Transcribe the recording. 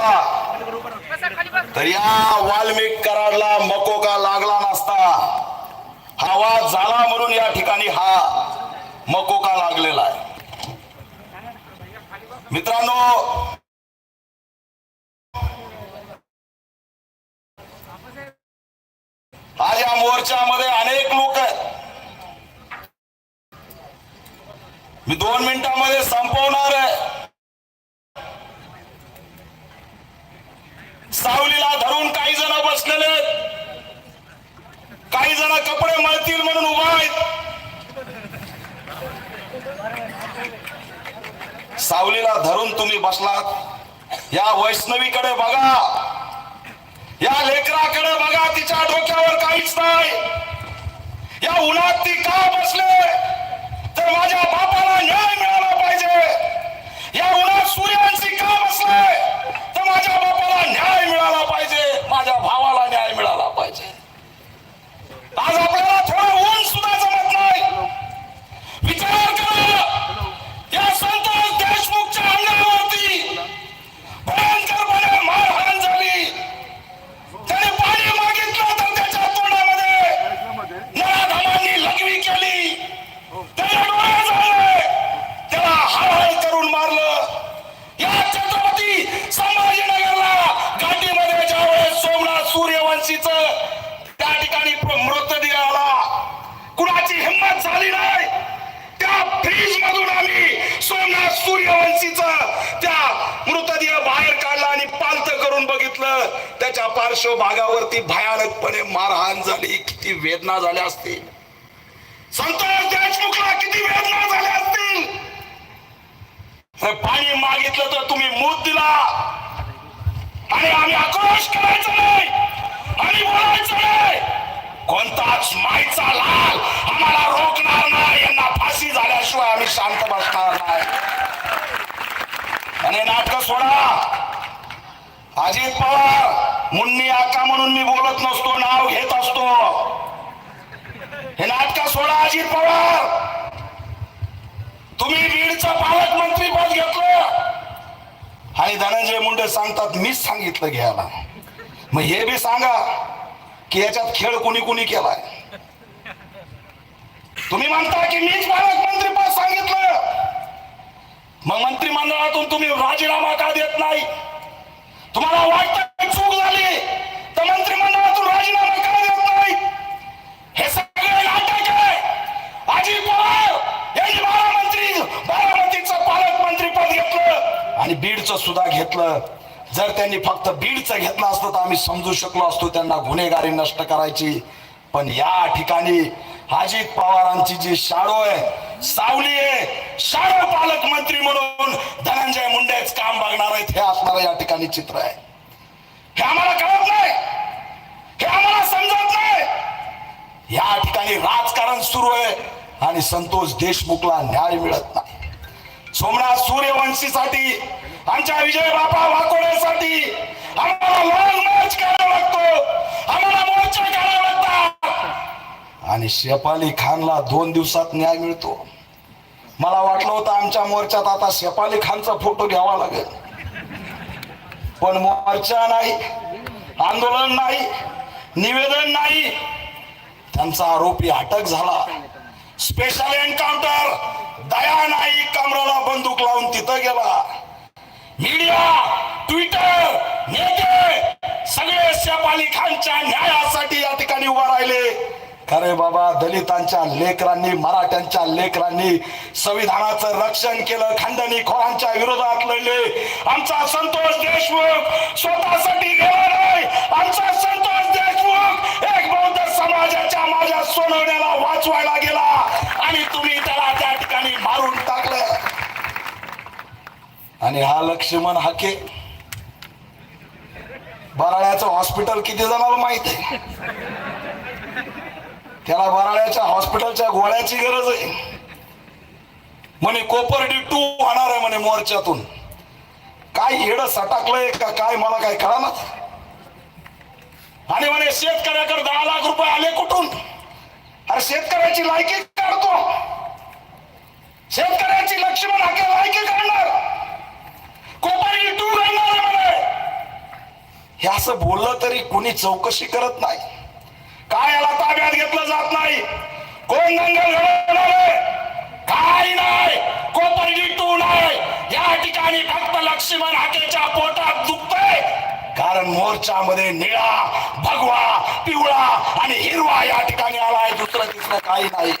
नसता तर या वाल्मिक कराडला मकोका लागला नसता. हा वाद झाला म्हणून या ठिकाणी हा मकोका लागलेला आहे. मित्रांनो आज या मोर्चामध्ये अनेक लोक आहेत. मी दोन मिनिटांमध्ये संपवणार आहे. सावलीला धरून काही जण बसलेले आहेत. काही जण कपडे मळतील म्हणून उभा आहेत. सावलीला धरून तुम्ही बसलात. या वैष्णवीकडे बघा. या लेकराकडे बघा. तिच्या डोक्यावर काहीच नाही. या उन्हात ती का बसले? तर माझ्या बापाला न्याय मिळाला सोमनाथ त्या ठिकाणी मृतदेह आला. कुणाची हिंमत झाली नाही. त्या फ्रीज मधून आम्ही सोमनाथ सूर्यवंशीचा त्या मृतदेह बाहेर काढला आणि पालत करून बघितलं. त्याच्या पार्श्वभागावरती भयानकपणे मारहाण झाली. किती वेदना झाल्या असतील. संतोष देशमुखला किती वेदना झाल्या असतील. पाणी मागितलं तर तुम्ही मूत दिला. आणि आम्ही आक्रोश आणि नाटक सोडा. अजित पवार मुन्नी आका म्हणून मी बोलत नसतो नाव घेत असतो. हे नाटक सोडा अजित पवार. तुम्ही बीडचं पालकमंत्री पद घेतलं. आणि धनंजय मुंडे सांगतात मीच सांगितलं घ्यायला. मग हे बी सांगा की याच्यात खेळ कुणी कुणी केलाय. तुम्ही म्हणता की मीच पालकमंत्री पद सांगितलं. मग मंत्रिमंडळातून तुम्ही राजीनामा का देत नाही? तुम्हाला वाटतं चूक झाली तर मंत्रिमंडळातून राजीनामा का देत नाही? हे सगळे नाटक आहे. अजित पवार यांनी बारामंत्री बारामतीचं पालकमंत्री पद घेतलं आणि बीडचं सुद्धा घेतलं. जर त्यांनी फक्त बीडचं घेतलं असतं तर आम्ही समजू शकलो असतो त्यांना गुन्हेगारी नष्ट करायची. पण या ठिकाणी अजित पवारांची जी शाडो आहे सावली आहे. शाळा पालकमंत्री म्हणून धनंजय मुंडेच काम बघणार आहेत. हे असणार या ठिकाणी चित्र आहे. हे आम्हाला कळत नाही. हे आम्हाला समजत नाही. या ठिकाणी राजकारण सुरू आहे आणि संतोष देशमुखला न्याय मिळत नाही. सोमनाथ सूर्यवंशीसाठी आमच्या विजय बाबा वाकोड्यासाठी आम्हाला लॉंग मॅच करावा लागतो आम्हाला मोर्चा करावा लागतात आणि शेपाली खानला दोन दिवसात न्याय मिळतो. मला वाटलं होतं आमच्या मोर्चात आता शेपाली खानचा फोटो घ्यावा लागेल. पण मोर्चा नाही आंदोलन नाही निवेदन नाही. त्यांचा आरोपी अटक झाला. स्पेशल एन्काउंटर दया नाही कमराला बंदूक लावून तिथं गेला. मीडिया ट्विटर नेते सगळे शेपाली खानच्या न्यायासाठी या ठिकाणी उभा राहिले. खरे बाबा दलितांच्या लेकरांनी मराठ्यांच्या लेकरांनी संविधानाचं रक्षण केलं खंडणी खोरांच्या विरोधात लढले. आमचा संतोष देशमुख स्वतःसाठी गेला नाही. आमचा संतोष देशमुख एक बौद्ध समाजाच्या माझ्या सोनवण्याला वाचवायला गेला. आणि तुम्ही त्याला त्या ठिकाणी मारून टाकलं. आणि हा लक्ष्मण हाके. बराळ्याचं हॉस्पिटल किती जणाला माहीत आहे? त्याला वराळ्याच्या हॉस्पिटलच्या गोळ्याची गरज आहे. म्हणे कोपर्डी टू होणार आहे म्हणे मोर्चातून काय हेड सटाकलंय का काय मला काय कळणार? आणि म्हणे शेतकऱ्याकडे दहा लाख रुपये आले कुठून? अरे शेतकऱ्याची लायकी काढतो. शेतकऱ्याची लक्ष्मण हाके लायकी काढणार. कोपर्डी टू करणार हे असं बोललं तरी कुणी चौकशी करत नाही काय याला ताब्यात घेतलं जात नाही कोण घडवणारे काय नाही. कोपरगी टू नाही या ठिकाणी फक्त लक्ष्मण हाकेच्या पोटात दुखतंय. कारण मोर्चामध्ये निळा भगवा पिवळा आणि हिरवा या ठिकाणी आलाय. दुसरं तिसरं काही नाही.